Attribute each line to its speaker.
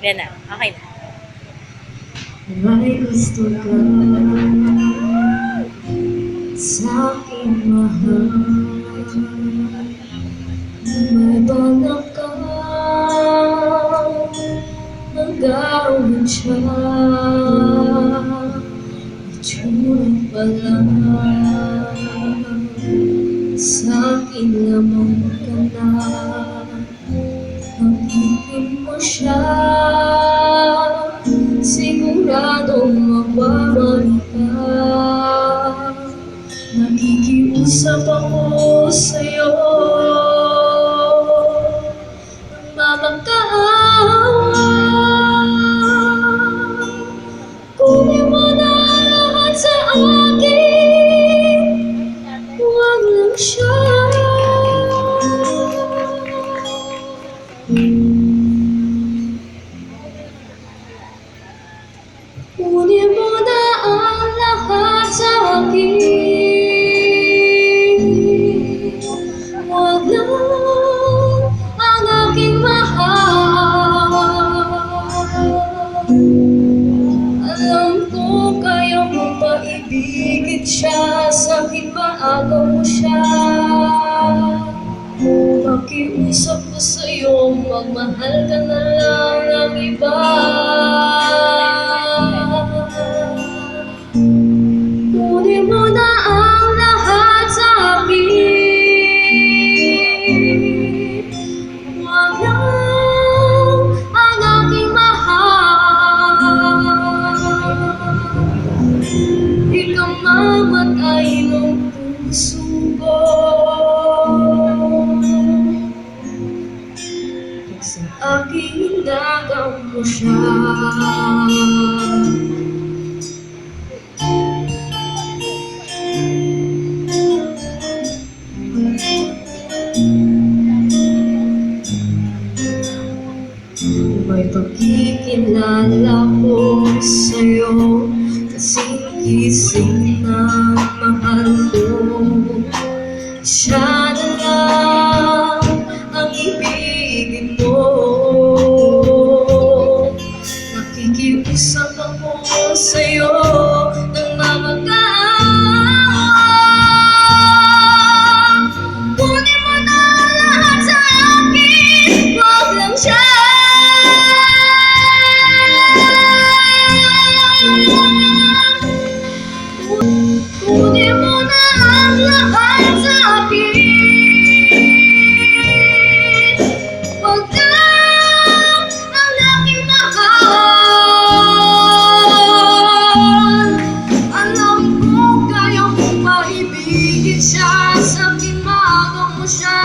Speaker 1: Yan na. Okay na.
Speaker 2: May gusto ka sa aking mahal May balak ka Nag-aawan siya Itsura pa lang Sa akin lamang ka na Pag-ibig mo siya Siguradong mawawala ka Nakikiusap ako sa'yo. Mamakaawa Kunin mo na ang lahat sa akin. Alam ko kaya mo paibigin siya. Sakit ba agaw mo siya sa'yo Magmahal ka na lang ng iba. Kunin mo na ang lahat sa akin. Huwag lang ang aking mahal. Ikaw mamatay ng puso ko aking nagaw mo siya. May pagkikilala ko sa'yo Kasing gising na mahal ko Siya Krishna.